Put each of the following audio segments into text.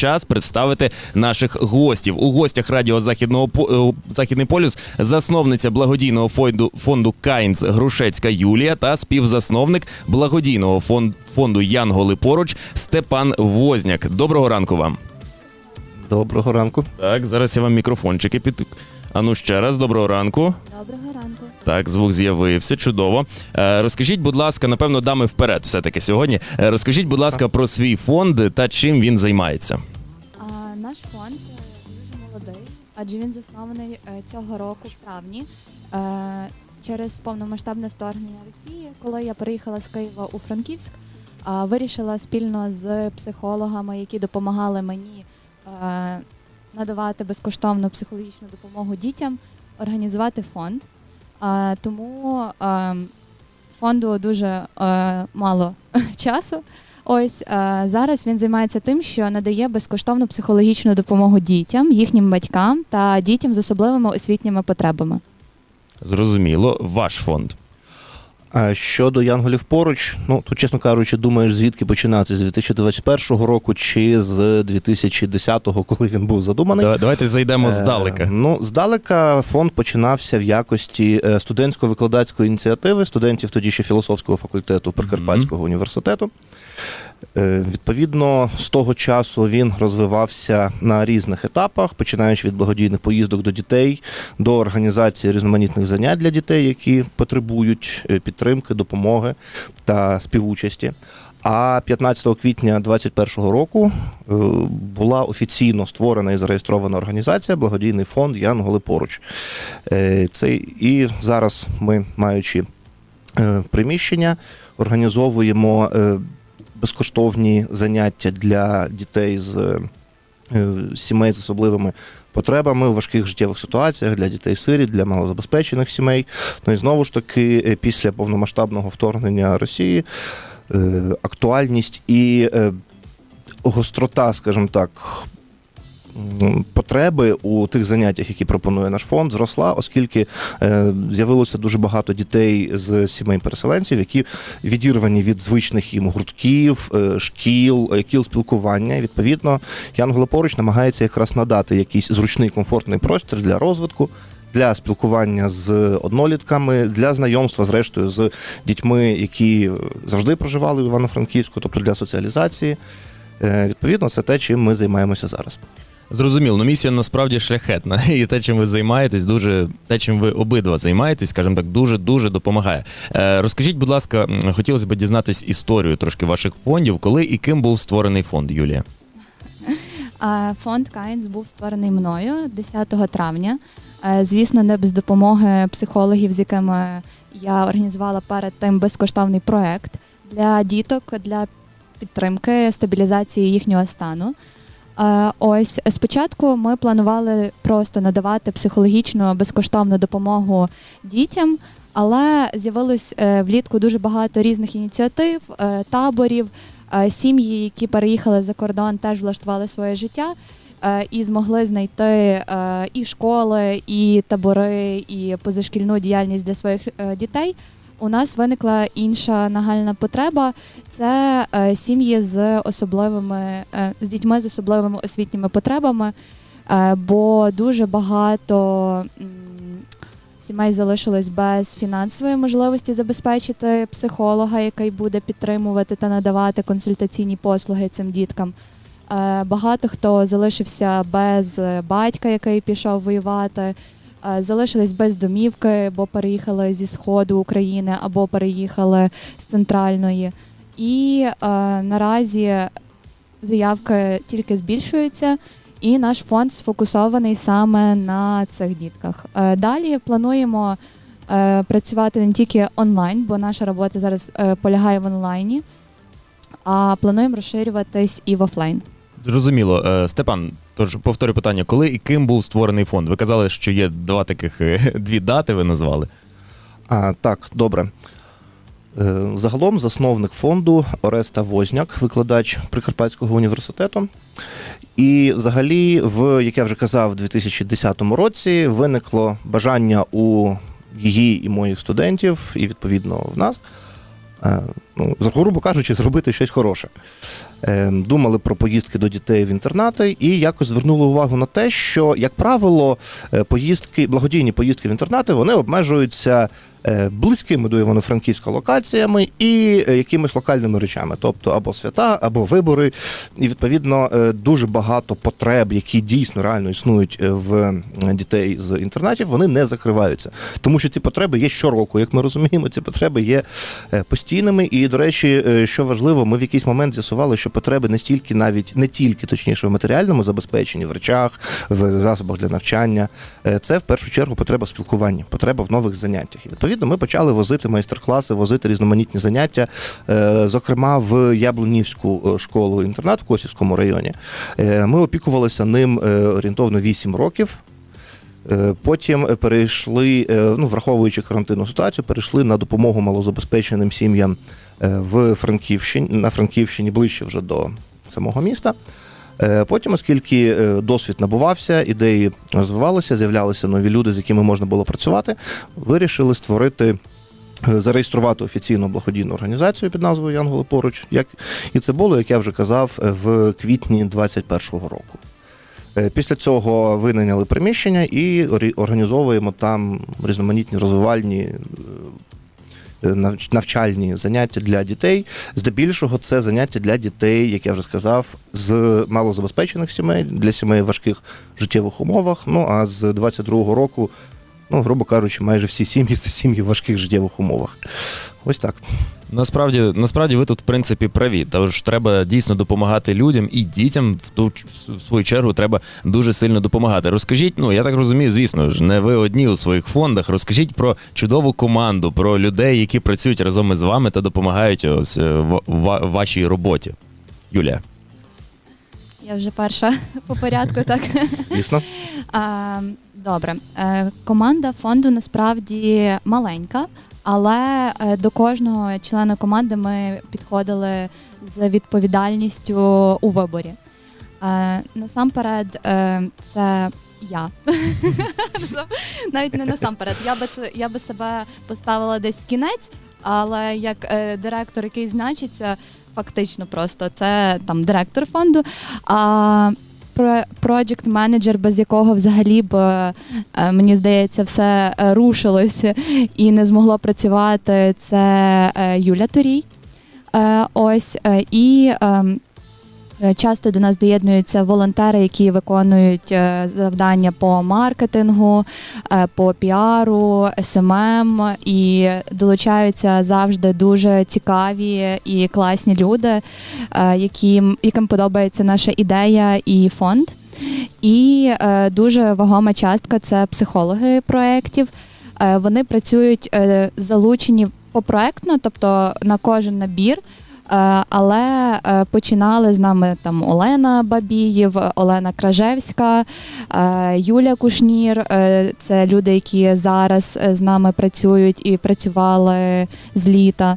час представити наших гостів. У гостях радіо Західного е, Західний полюс засновниця благодійного фонду фонду Кайнц Грушецька Юлія та співзасновник благодійного фон- фонду Янголи поруч Степан Возняк. Доброго ранку вам. Доброго ранку. Так, зараз я вам мікрофончики під. А ну ще раз, доброго ранку. Доброго ранку. Так, звук з'явився, чудово. Е, розкажіть, будь ласка, напевно, дами вперед, все-таки сьогодні. Е, розкажіть, будь ласка, про свій фонд та чим він займається. А, наш фонд е, дуже молодий, адже він заснований е, цього року в травні е, через повномасштабне вторгнення Росії. Коли я переїхала з Києва у Франківськ, а, вирішила спільно з психологами, які допомагали мені е, надавати безкоштовну психологічну допомогу дітям, організувати фонд. Тому фонду дуже мало часу. Ось зараз він займається тим, що надає безкоштовну психологічну допомогу дітям, їхнім батькам та дітям з особливими освітніми потребами. Зрозуміло, ваш фонд. А щодо Янголів поруч, ну тут, чесно кажучи, думаєш, звідки починати? З 2021 року чи з 2010-го, коли він був задуманий? Да- Давайте зайдемо Е, здалека. Ну, здалека фонд починався в якості е, студентсько-викладацької ініціативи студентів тоді ще філософського факультету Прикарпатського університету. Е, Відповідно, з того часу він розвивався на різних етапах, починаючи від благодійних поїздок до дітей, до організації різноманітних занять для дітей, які потребують е, підтримки, допомоги та співучасті. А 15 квітня 2021 року е, була офіційно створена і зареєстрована організація Благодійний фонд Янголи поруч. Е, Це і зараз ми, маючи приміщення, організовуємо безкоштовні заняття для дітей з е, сімей з особливими потребами в важких життєвих ситуаціях для дітей сиріт, для малозабезпечених сімей. Ну і знову ж таки, е, після повномасштабного вторгнення Росії е, актуальність і гострота, скажімо так. Потреби у тих заняттях, які пропонує наш фонд, зросла, оскільки е, з'явилося дуже багато дітей з сімей переселенців, які відірвані від звичних їм гуртків, е, шкіл, е, кіл спілкування. Відповідно, Янголи поруч намагається якраз надати якийсь зручний комфортний простір для розвитку. Для спілкування з однолітками, для знайомства, зрештою, з дітьми, які завжди проживали в Івано-Франківську, тобто для соціалізації. Відповідно, це те, чим ми займаємося зараз. Зрозуміло, ну місія насправді шляхетна. І те, чим ви займаєтесь, дуже те, чим ви обидва займаєтесь, скажімо так, дуже дуже допомагає. Е, розкажіть, будь ласка, хотілося б дізнатись історію трошки ваших фондів, коли і ким був створений фонд, Юлія. Фонд Кайнс був створений мною 10 травня. Е, Звісно, не без допомоги психологів, з якими я організувала перед тим безкоштовний проект для діток для підтримки стабілізації їхнього стану. Е, Ось спочатку ми планували просто надавати психологічну безкоштовну допомогу дітям, але з'явилось е, влітку дуже багато різних ініціатив, е, таборів, сім'ї, які переїхали за кордон, теж влаштували своє життя. І змогли знайти і школи, і табори, і позашкільну діяльність для своїх дітей. У нас виникла інша нагальна потреба. Це е, сім'ї з особливими е, з дітьми з особливими освітніми потребами, е, бо дуже багато сімей залишилось без фінансової можливості забезпечити психолога, який буде підтримувати та надавати консультаційні послуги цим діткам. Багато хто залишився без батька, який пішов воювати, залишились без домівки, бо переїхали зі сходу України або переїхали з центральної. І е, наразі заявки тільки збільшуються, і наш фонд сфокусований саме на цих дітках. Е, далі плануємо е, працювати не тільки онлайн, бо наша робота зараз е, полягає в онлайні, а плануємо розширюватись і в офлайн. Зрозуміло, Е, Степан. Тож повторю питання, коли і ким був створений фонд? Ви казали, що є два таких е, дві дати. Ви назвали. А, так, добре. Е, Загалом засновник фонду Ореста Возняк, викладач Прикарпатського університету. І взагалі, в, як я вже казав, в 2010 році виникло бажання у її і моїх студентів, і відповідно в нас ну, грубо кажучи, зробити щось хороше. Е, Думали про поїздки до дітей в інтернати і якось звернули увагу на те, що, як правило, е, поїздки, благодійні поїздки в інтернати вони обмежуються е, близькими до Івано-Франківська локаціями і е, якимись локальними речами, тобто або свята, або вибори. І відповідно е, дуже багато потреб, які дійсно реально існують е, в е, дітей з інтернатів, вони не закриваються. Тому що ці потреби є щороку, як ми розуміємо, ці потреби є е, постійними. І, до речі, е, що важливо, ми в якийсь момент з'ясували, що потреби не стільки навіть не тільки точніше в матеріальному забезпеченні, в речах, в засобах для навчання. Е, Це в першу чергу потреба в спілкуванні, потреба в нових заняттях. Відповідно ми почали возити майстер-класи, возити різноманітні заняття, е, зокрема в Яблунівську е, школу інтернат в Косівському районі. Е, Ми опікувалися ним орієнтовно 8 років. Потім перейшли, ну враховуючи карантинну ситуацію, перейшли на допомогу малозабезпеченим сім'ям в Франківщині на Франківщині ближче вже до самого міста. Е, Потім, оскільки е, досвід набувався, ідеї розвивалися, з'являлися нові люди, з якими можна було працювати, вирішили створити. е, Зареєструвати офіційну благодійну організацію під назвою Янголи поруч, як і це було, як я вже казав, в квітні 2021 року. Після цього винайняли приміщення і організовуємо там різноманітні розвивальні навчальні заняття для дітей. Здебільшого це заняття для дітей, як я вже сказав, з малозабезпечених сімей, для сімей в важких життєвих умовах. Ну а з 22-го року, ну, грубо кажучи, майже всі сім'ї це сім'ї в важких життєвих умовах. Ось так. Насправді, насправді ви тут в принципі праві. Тож треба дійсно допомагати людям і дітям в ту в свою чергу треба дуже сильно допомагати. Розкажіть, ну я так розумію, звісно ж, не ви одні у своїх фондах. Розкажіть про чудову команду, про людей, які працюють разом із вами та допомагають ось е, в ва- вашій роботі. Юлія. Я вже перша по порядку, так. Звісно. Добре. Е, Команда фонду насправді маленька, але е, до кожного члена команди ми підходили з відповідальністю у виборі. Е, Насамперед, це я. Навіть не насамперед. Я би це я би себе поставила десь в кінець, але як директор, який значиться, фактично просто це там директор фонду. А проджект менеджер, без якого взагалі б е, мені здається, все е, рушилося і не змогло працювати. Це е, Юля Турій. Е, Ось е, і. Ем, е, Часто до нас доєднуються волонтери, які виконують е, завдання по маркетингу, е, по піару, СММ і долучаються завжди дуже цікаві і класні люди, яким, яким подобається наша ідея і фонд. І дуже вагома частка це психологи проєктів. Вони працюють залучені попроектно, тобто на кожен набір. Е, Але е, починали з нами там Олена Бабіїв, Олена Кражевська, е, Юля Кушнір. Це люди, які зараз з нами працюють і працювали з літа.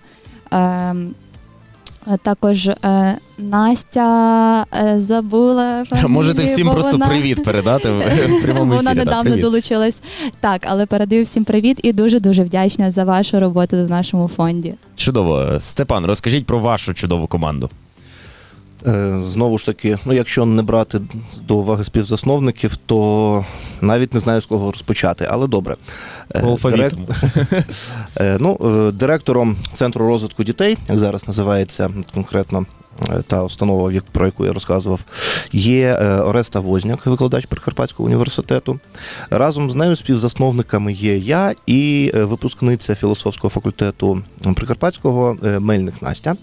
А Також е, Настя е, забула. фамілію, Можете всім бо просто вона- привіт передати в, в прямому ефірі. Вона да, недавно привіт. долучилась. Так, але передаю всім привіт і дуже дуже вдячна за вашу роботу в нашому фонді. Чудово. Степан, розкажіть про вашу чудову команду. Е, Знову ж таки, ну якщо не брати до уваги співзасновників, то навіть не знаю з кого розпочати, але добре. Е, алфавіту. Е, Ну, директором центру розвитку дітей, як зараз називається конкретно та установа, про яку я розказував, є Ореста Возняк, викладач Прикарпатського університету. Разом з нею співзасновниками є я і випускниця філософського факультету Прикарпатського Мельник Настя.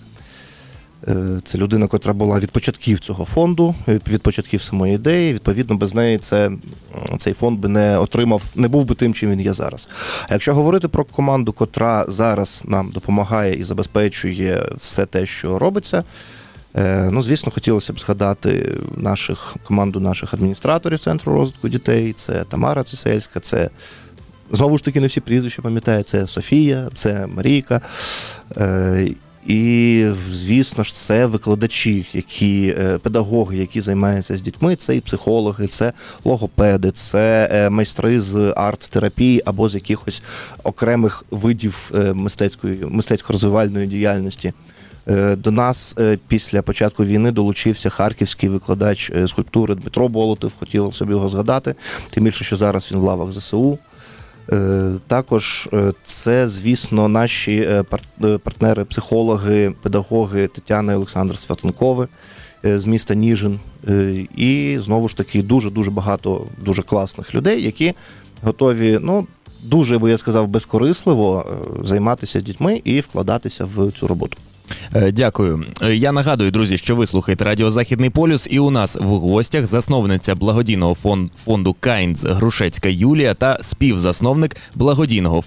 Е, Це людина, котра була від початків цього фонду, від початків самої ідеї. Відповідно, без неї це, цей фонд би не отримав, не був би тим, чим він є зараз. А якщо говорити про команду, котра зараз нам допомагає і забезпечує все те, що робиться. е, Ну, звісно, хотілося б згадати наших команду наших адміністраторів центру розвитку дітей. Це Тамара Цесельська, це знову ж таки не всі прізвища пам'ятаю. Це Софія, це Марійка. І, звісно ж, це викладачі, які е, педагоги, які займаються з дітьми, це і психологи, це логопеди, це е, майстри з арт-терапії або з якихось окремих видів е, мистецької мистецько-розвивальної діяльності. До нас після початку війни долучився харківський викладач скульптури Дмитро Болотов. Хотів собі його згадати. Тим більше, що зараз він в лавах ЗСУ. Е, Також е, це, звісно, наші е, пар- партнери, психологи, педагоги Тетяна і Олександр Святенкови з міста Ніжин. І знову ж таки дуже дуже багато дуже класних людей, які готові, ну дуже би я сказав, безкорисливо займатися дітьми і вкладатися в цю роботу. Е, Дякую. Е, Я нагадую, друзі, що ви слухаєте Радіо Західний полюс, і у нас в гостях засновниця благодійного фон- фонду Кайнц Грушецька Юлія та співзасновник благодійного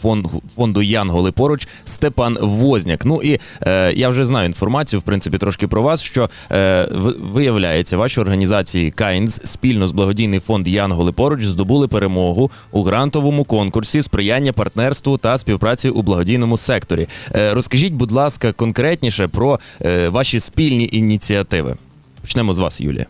фонду, Янголи поруч Степан Возняк. Ну і е, я вже знаю інформацію, в принципі, трошки про вас. Що е, ви- виявляється, ваші організації Кайнц спільно з благодійний фонд Янголи поруч здобули перемогу у грантовому конкурсі сприяння партнерству та співпраці у благодійному секторі. Е, розкажіть, будь ласка, конкретніше про е, ваші спільні ініціативи. Почнемо з вас, Юлія.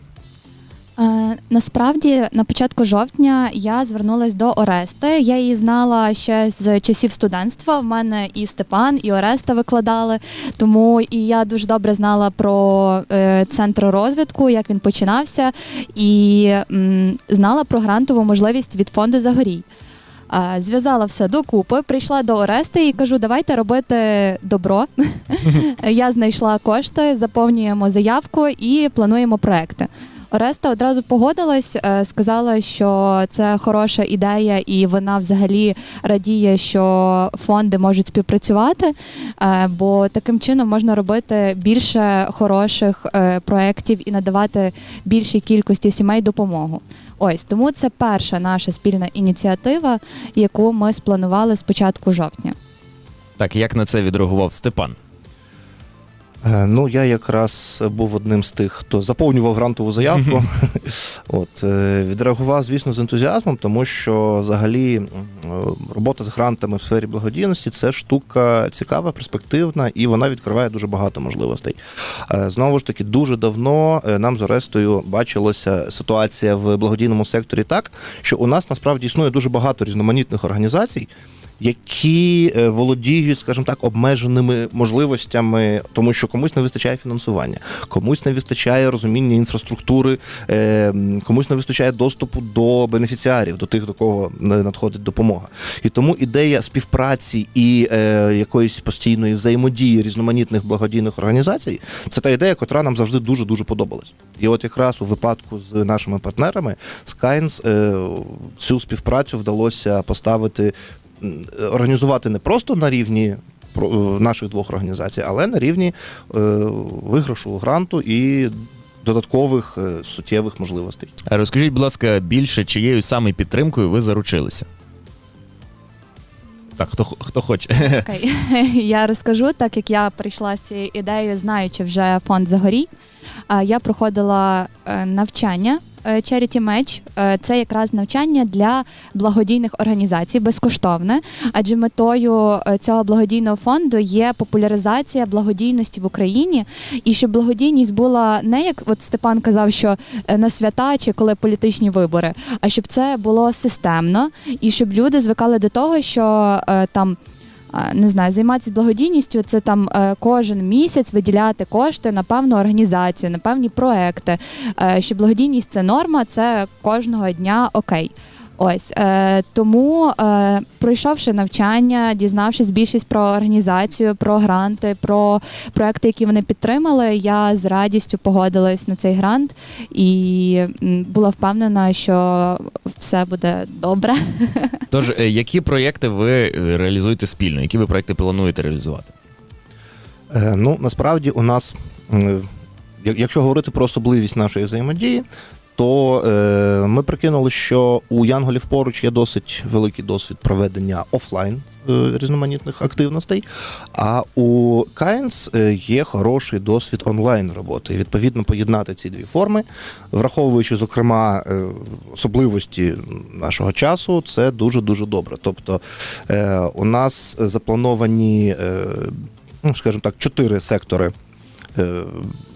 Е, Насправді на початку жовтня я звернулася до Орести. Я її знала ще з часів студентства. В мене і Степан, і Ореста викладали. Тому і я дуже добре знала про е, центр розвитку, як він починався, і м, знала про грантову можливість від фонду Загорій. Зв'язала все докупи, прийшла до Орести і кажу, давайте робити добро. Я знайшла кошти, заповнюємо заявку і плануємо проекти. Ореста одразу погодилась, е, сказала, що це хороша ідея, і вона взагалі радіє, що фонди можуть співпрацювати, е, бо таким чином можна робити більше хороших е, проєктів і надавати більшій кількості сімей допомогу. Ось тому це перша наша спільна ініціатива, яку ми спланували з початку жовтня. Так, як на це відреагував Степан? Е, Ну, я якраз був одним з тих, хто заповнював грантову заявку. От е, відреагував, звісно, з ентузіазмом, тому що взагалі е, робота з грантами в сфері благодійності це штука цікава, перспективна, і вона відкриває дуже багато можливостей. Знову ж таки, дуже давно нам з Орестою бачилася ситуація в благодійному секторі так, що у нас насправді існує дуже багато різноманітних організацій які е, володіють, скажімо так, обмеженими можливостями, тому що комусь не вистачає фінансування, комусь не вистачає розуміння інфраструктури, е, комусь не вистачає доступу до бенефіціарів, до тих, до кого надходить допомога. І тому ідея співпраці і е, якоїсь постійної взаємодії різноманітних благодійних організацій це та ідея, котра нам завжди дуже дуже подобалась. І от якраз у випадку з нашими партнерами Skynes цю співпрацю вдалося поставити організувати не просто на рівні е, наших двох організацій, але на рівні е, виграшу гранту і додаткових е, суттєвих можливостей. А Розкажіть, будь ласка, більше, чиєю саме підтримкою ви заручилися? Так, хто, хто хоче. Окей, я розкажу, так як я прийшла з цією ідеєю, знаючи вже фонд Загорій. Я проходила навчання Charity Match. Е, Це якраз навчання для благодійних організацій, безкоштовне. Адже метою е, цього благодійного фонду є популяризація благодійності в Україні, і щоб благодійність була не як от Степан казав, що е, на свята чи коли політичні вибори, а щоб це було системно, і щоб люди звикали до того, що е, там. А, Не знаю, займатися благодійністю це там е, кожен місяць виділяти кошти на певну організацію, на певні проекти. Е, що благодійність це норма, це кожного дня окей. Ось е, тому, е, пройшовши навчання, дізнавшись більшість про організацію, про гранти, про проекти, які вони підтримали, я з радістю погодилась на цей грант і була впевнена, що все буде добре. Тож, е, які проєкти ви е, реалізуєте спільно? Які ви проєкти плануєте реалізувати? Е, Ну, насправді у нас, якщо говорити про особливість нашої взаємодії, то е, ми прикинули, що у Янголів поруч є досить великий досвід проведення офлайн е, різноманітних активностей. А у Кайнс є хороший досвід онлайн роботи. І відповідно поєднати ці дві форми, враховуючи, зокрема, е, особливості нашого часу, це дуже дуже добре. Тобто е, у нас заплановані. е, ну, скажімо так, чотири сектори е,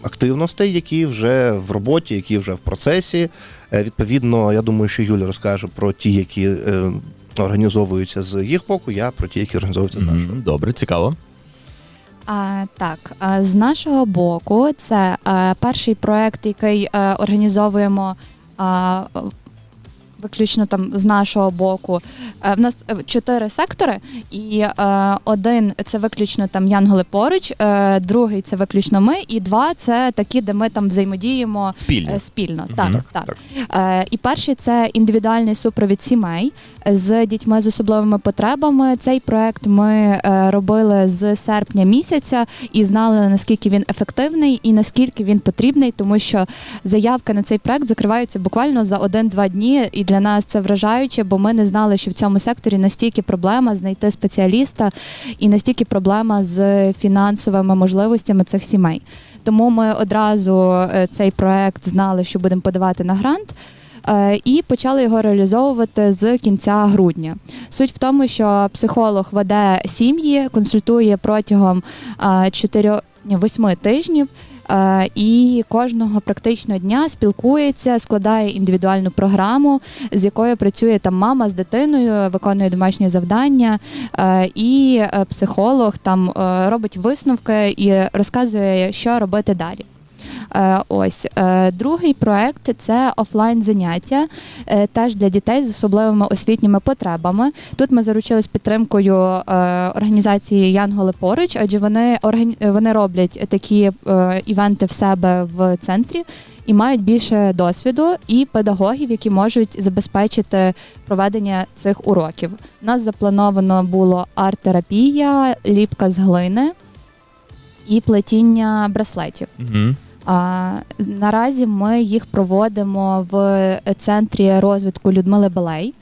активностей, які вже в роботі, які вже в процесі. Е, Відповідно, я думаю, що Юля розкаже про ті, які е, організовуються з їх боку, я про ті, які організовуються з нашого. Добре, цікаво. А, так, а, з нашого боку, це е, перший проект, який е, організовуємо а, виключно там з нашого боку. Е, в нас е, чотири сектори, і е, один це виключно там Янголи поруч, другий це виключно ми, і два це такі, де ми там взаємодіємо Спільно. Спільно, так, Так, так. Е, і перший це індивідуальний супровід сімей з дітьми з особливими потребами. Цей проект ми робили з серпня місяця і знали наскільки він ефективний і наскільки він потрібний, тому що заявки на цей проект закриваються буквально за один-два дні. І для нас це вражаюче, бо ми не знали, що в цьому секторі настільки проблема знайти спеціаліста і настільки проблема з фінансовими можливостями цих сімей. Тому ми одразу е, цей проект знали, що будемо подавати на грант. е, І почали його реалізовувати з кінця грудня. Суть в тому, що психолог веде сім'ї, консультує протягом 4-8 тижнів. Е, І кожного практично дня спілкується, складає індивідуальну програму, з якою працює там мама з дитиною, виконує домашні завдання, е, і е, психолог там робить висновки і розказує, що робити далі. Е, Ось е, другий проект це офлайн заняття, е, теж для дітей з особливими освітніми потребами. Тут ми заручились підтримкою організації Янголи поруч, адже вони вони роблять такі івенти в себе в центрі. І мають більше досвіду і педагогів, які можуть забезпечити проведення цих уроків. У нас заплановано було арт-терапія, ліпка з глини і плетіння браслетів. Мгм. Наразі ми їх проводимо в центрі розвитку Людмили Белей.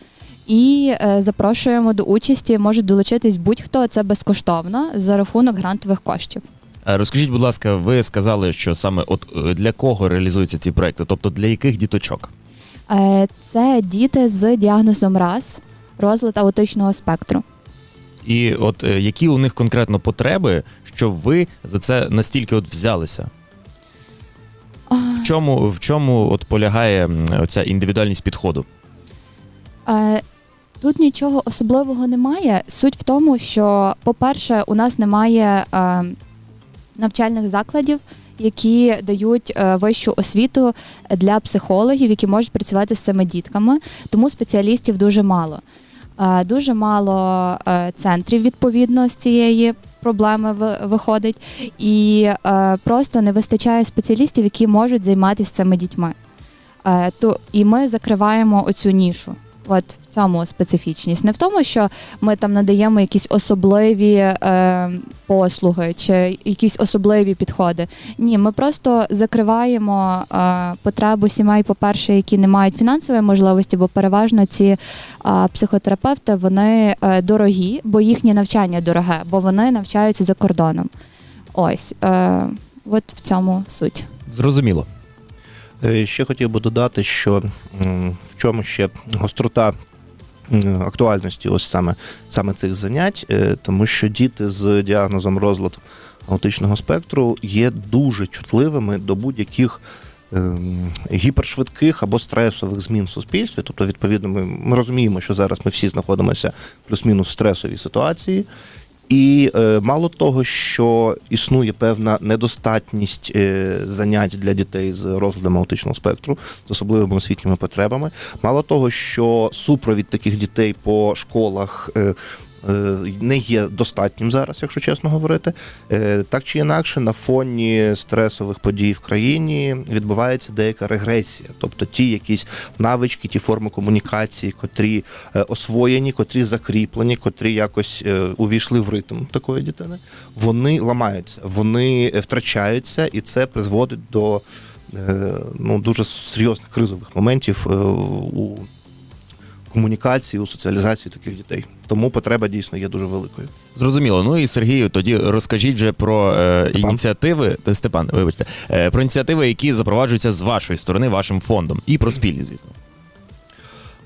І е, запрошуємо до участі, можуть долучитись будь-хто, це безкоштовно за рахунок грантових коштів. Е, Розкажіть, будь ласка, ви сказали, що саме от е, для кого реалізуються ці проекти, тобто для яких діточок? Е, це діти з діагнозом РАС, розлад аутичного спектру. І от е, які у них конкретно потреби, що ви за це настільки от взялися? В чому, в чому от полягає м, оця індивідуальність підходу? Е, Тут нічого особливого немає. Суть в тому, що, по-перше, у нас немає е, навчальних закладів, які дають е, вищу освіту для психологів, які можуть працювати з цими дітками, тому спеціалістів дуже мало. Е, дуже мало е, центрів відповідно з цієї проблеми ви- виходить, і е, просто не вистачає спеціалістів, які можуть займатися цими дітьми. То і ми закриваємо оцю нішу. От в цьому специфічність. Не в тому, що ми там надаємо якісь особливі е, послуги чи якісь особливі підходи. Ні, ми просто закриваємо е, потребу сімей, по-перше, які не мають фінансової можливості, бо переважно ці е, психотерапевти вони е, дорогі, бо їхнє навчання дороге, бо вони навчаються за кордоном. Ось, е, от в цьому суть. Зрозуміло. Е, Ще хотів би додати, що в чому ще гострота актуальності ось саме, саме цих занять, е, тому що діти з діагнозом розлад аутичного спектру є дуже чутливими до будь-яких ем, гіпершвидких або стресових змін в суспільстві. Тобто, відповідно, ми, ми розуміємо, що зараз ми всі знаходимося плюс-мінус в стресовій ситуації. І е, мало того, що існує певна недостатність е, занять для дітей з розладом аутичного спектру, з особливими освітніми потребами, мало того, що супровід таких дітей по школах. Е, не є достатнім зараз, якщо чесно говорити. Е, Так чи інакше, на фоні стресових подій в країні відбувається деяка регресія, тобто ті якісь навички, ті форми комунікації, котрі е, освоєні, котрі закріплені, котрі якось е, увійшли в ритм такої дитини, вони ламаються, вони е, втрачаються, і це призводить до е, ну, дуже серйозних кризових моментів е, у комунікації, у соціалізації таких дітей. Тому потреба дійсно є дуже великою. Зрозуміло. Ну і Сергію, тоді розкажіть вже про е, Степан. ініціативи. е, Степан, вибачте, е, про ініціативи, які запроваджуються з вашої сторони, вашим фондом, і про спільні, звісно.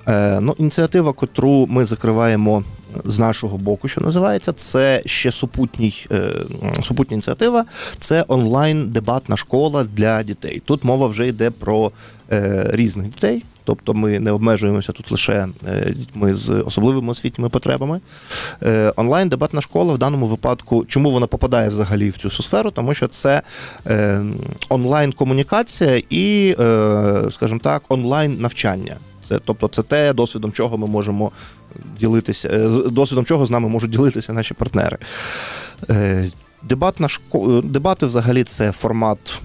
Е, ну, ініціатива, котру ми закриваємо з нашого боку, що називається, це ще супутній, е, супутня ініціатива. Це онлайн-дебатна школа для дітей. Тут мова вже йде про е, різних дітей. Тобто ми не обмежуємося тут лише е, дітьми з особливими освітніми потребами. Е, онлайн-дебатна школа в даному випадку, чому вона попадає взагалі в цю сферу? Тому що це е, онлайн-комунікація і, е, скажімо так, онлайн-навчання. Це, тобто, це те, досвідом чого ми можемо ділитися, досвідом чого з нами можуть ділитися наші партнери. Дебатна шко... Дебати взагалі це формат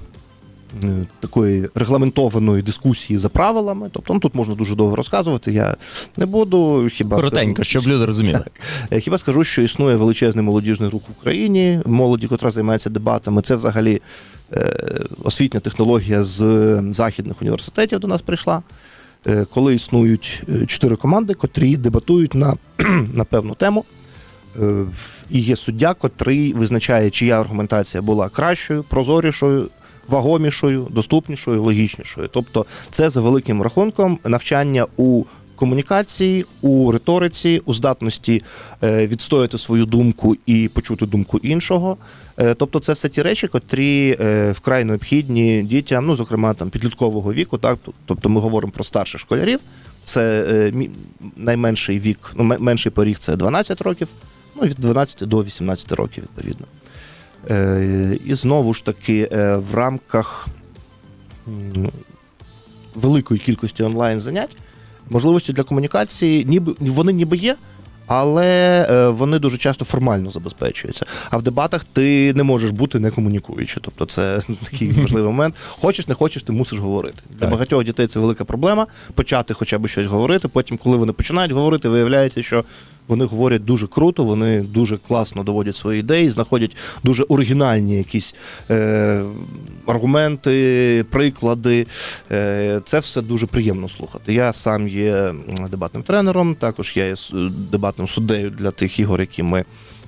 такої регламентованої дискусії за правилами. Тобто, ну, тут можна дуже довго розказувати. Я не буду хіба Коротенько, скажу- щоб люди розуміли. Е, Хіба скажу, що існує величезний молодіжний рух в Україні, молоді, котра займається дебатами. Це взагалі е, освітня технологія з західних університетів до нас прийшла. Е, коли існують е, чотири команди, котрі дебатують на, на певну тему. Е, і є суддя, котрий визначає, чия аргументація була кращою, прозорішою, вагомішою, доступнішою, логічнішою. Тобто, це за великим рахунком навчання у комунікації, у риториці, у здатності е, відстояти свою думку і почути думку іншого. Е, Тобто, це все ті речі, котрі е, вкрай необхідні дітям, ну зокрема там підліткового віку. Так, тобто ми говоримо про старших школярів. Це найменший вік, ну менший поріг це 12 років, ну від 12 до 18 років, відповідно. Е, І знову ж таки, е, в рамках великої кількості онлайн занять можливості для комунікації ніби вони ніби є. Але е, вони дуже часто формально забезпечуються. А в дебатах ти не можеш бути не комунікуючи. Тобто, це такий важливий момент. Хочеш, не хочеш, ти мусиш говорити. Для Так. багатьох дітей це велика проблема почати хоча б щось говорити. Потім, коли вони починають говорити, виявляється, що вони говорять дуже круто, вони дуже класно доводять свої ідеї, знаходять дуже оригінальні якісь е, аргументи, приклади. Е, це все дуже приємно слухати. Я сам є дебатним тренером, також я є дебатним суддею для тих ігор, які ми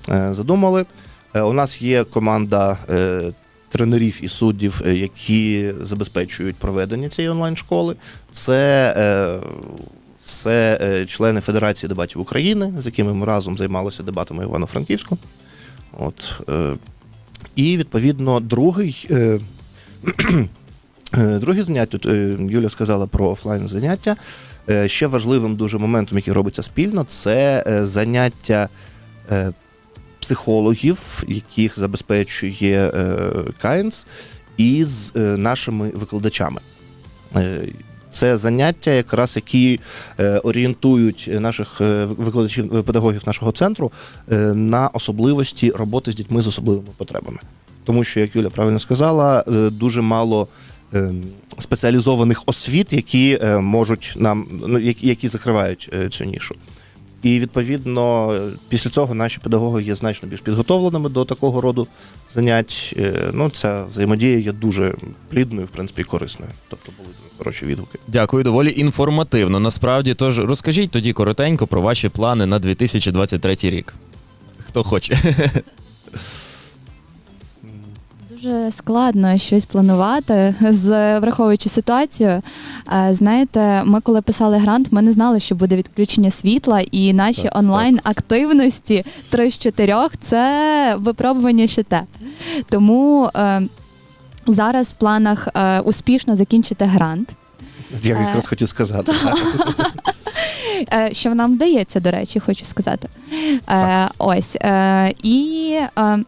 е, задумали. Е, у нас є команда. Е, Тренерів і суддів, е, які забезпечують проведення цієї онлайн-школи, це е, все е, члени Федерації дебатів України, з якими ми разом займалися дебатами Івано-Франківську. От, е, і відповідно другий. Е, Друге заняття, тут Юля сказала про офлайн заняття. Ще важливим дуже моментом, який робиться спільно, це заняття психологів, яких забезпечує Кайнс, із нашими викладачами. Це заняття, якраз які е, орієнтують наших е, викладачів, е, педагогів нашого центру на особливості роботи з дітьми з особливими потребами. Тому що, як Юля правильно сказала, дуже мало спеціалізованих освіт, які можуть нам ну, які, закривають цю нішу. І відповідно після цього наші педагоги є значно більш підготовленими до такого роду занять. Е, Ну, ця взаємодія є дуже плідною, в принципі, корисною. Тобто були хороші відгуки. Дякую, доволі інформативно. Насправді, тож розкажіть тоді коротенько про ваші плани на 2023 рік. Хто хоче. Дуже складно щось планувати, з враховуючи ситуацію. Е, Знаєте, ми коли писали грант, ми не знали, що буде відключення світла, і наші Так, онлайн активності 3 з 4 це випробування ще те. Тому е, зараз в планах е, успішно закінчити грант. Я Е, якраз хотів сказати. Е, що нам вдається, до речі, хочу сказати. Е, ось е, і е,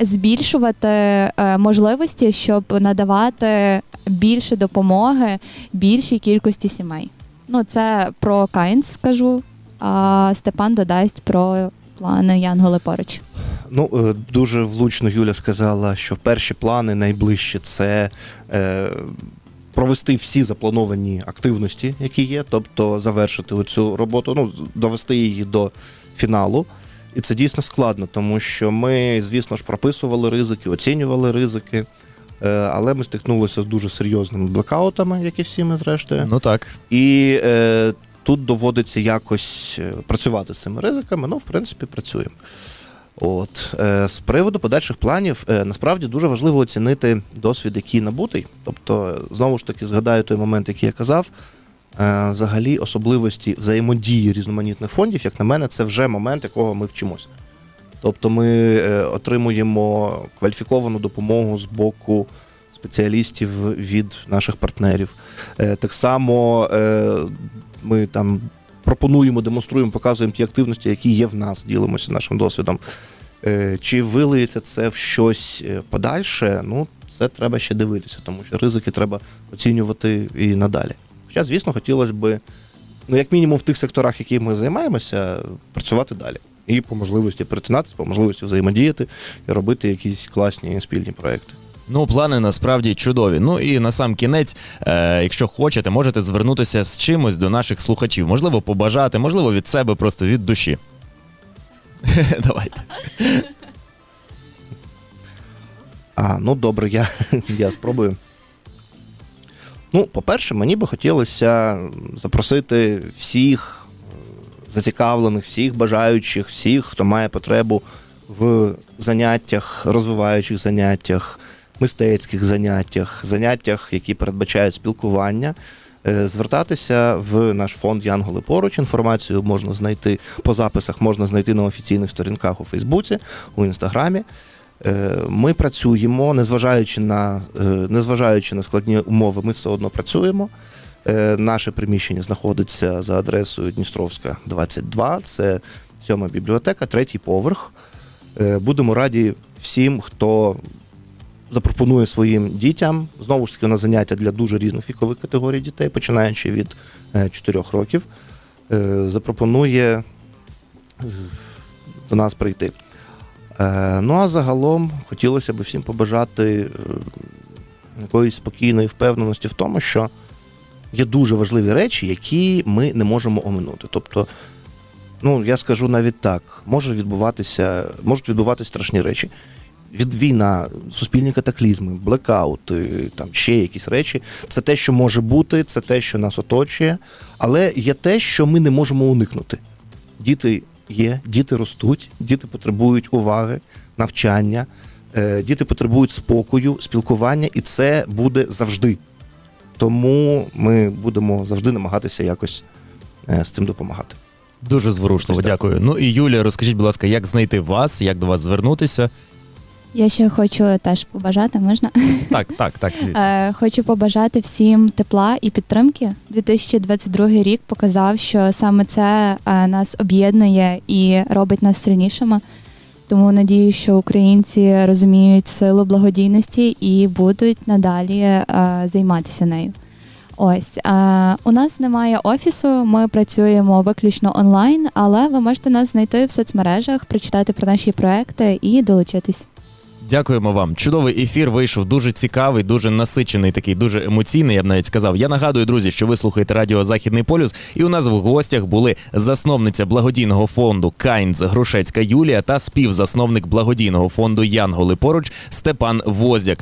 збільшувати е, можливості, щоб надавати більше допомоги більшій кількості сімей. Ну, це про Кайнс скажу, а Степан додасть про плани Янголи поруч. Ну, е, дуже влучно Юля сказала, що перші плани найближчі це е, провести всі заплановані активності, які є, тобто завершити цю роботу, ну, довести її до фіналу. І це дійсно складно, тому що ми, звісно ж, прописували ризики, оцінювали ризики, е, але ми стикнулися з дуже серйозними блекаутами, як і всі ми зрештою. Ну так. І е, тут доводиться якось е, працювати з цими ризиками. Ну, в принципі, працюємо. От е, з приводу подальших планів, е, насправді дуже важливо оцінити досвід, який набутий. Тобто, знову ж таки, згадаю той момент, який я казав. Е, взагалі особливості взаємодії різноманітних фондів, як на мене, це вже момент, якого ми вчимося. Тобто ми е, отримуємо кваліфіковану допомогу з боку спеціалістів від наших партнерів. Е, Так само ми там пропонуємо, демонструємо, показуємо ті активності, які є в нас, ділимося нашим досвідом. Чи вилиється це в щось подальше? Ну, це треба ще дивитися, тому що ризики треба оцінювати і надалі. Хоча, звісно, хотілося б, ну, як мінімум, в тих секторах, які ми займаємося, працювати далі. І по можливості перетинатися, по можливості взаємодіяти і робити якісь класні спільні проекти. Ну, плани насправді чудові. Ну і на сам кінець, е, якщо хочете, можете звернутися з чимось до наших слухачів. Можливо, побажати, можливо, від себе, просто від душі. Давайте. А, ну добре, я, я спробую. Ну, по-перше, мені би хотілося запросити всіх зацікавлених, всіх бажаючих, всіх, хто має потребу в заняттях, розвиваючих заняттях, мистецьких заняттях, заняттях, які передбачають спілкування. е, Звертатися в наш фонд Янголи поруч. Інформацію можна знайти по записах, можна знайти на офіційних сторінках у Фейсбуці, у Інстаграмі. Е, Ми працюємо, незважаючи на, е, незважаючи на складні умови, ми все одно працюємо. Е, Наше приміщення знаходиться за адресою Дністровська, 22. Це сьома бібліотека, третій поверх. Будемо раді всім, хто запропонує своїм дітям. Знову ж таки, на заняття для дуже різних вікових категорій дітей, починаючи від 4 років. Запропонує до нас прийти. Е, Ну а загалом хотілося б всім побажати е, якоїсь спокійної впевненості в тому, що є дуже важливі речі, які ми не можемо оминути. Тобто, ну я скажу навіть так, може відбуватися, можуть відбуватися страшні речі. Від війна, суспільні катаклізми, блекаути, там ще якісь речі. Це те, що може бути, це те, що нас оточує, але є те, що ми не можемо уникнути. Діти є, діти ростуть, діти потребують уваги, навчання, е, діти потребують спокою, спілкування, і це буде завжди. Тому ми будемо завжди намагатися якось е, з цим допомагати. Дуже зворушливо, дякую. Ну і Юлія, розкажіть, будь ласка, як знайти вас, як до вас звернутися? Я ще хочу теж побажати, можна? Так, так, так. звісно. Е, Хочу побажати всім тепла і підтримки. 2022 рік показав, що саме це е, нас об'єднує і робить нас сильнішими. Тому надію, що українці розуміють силу благодійності і будуть надалі е, займатися нею. Ось у нас немає офісу, ми працюємо виключно онлайн, але ви можете нас знайти в соцмережах, прочитати про наші проекти і долучитись. Дякуємо вам. Чудовий ефір вийшов дуже цікавий, дуже насичений, такий дуже емоційний. Я б навіть сказав. Я нагадую, друзі, що ви слухаєте радіо Західний полюс, і у нас в гостях були засновниця благодійного фонду Кайнц Грушецька Юлія та співзасновник благодійного фонду Янголи поруч Степан Воздяк.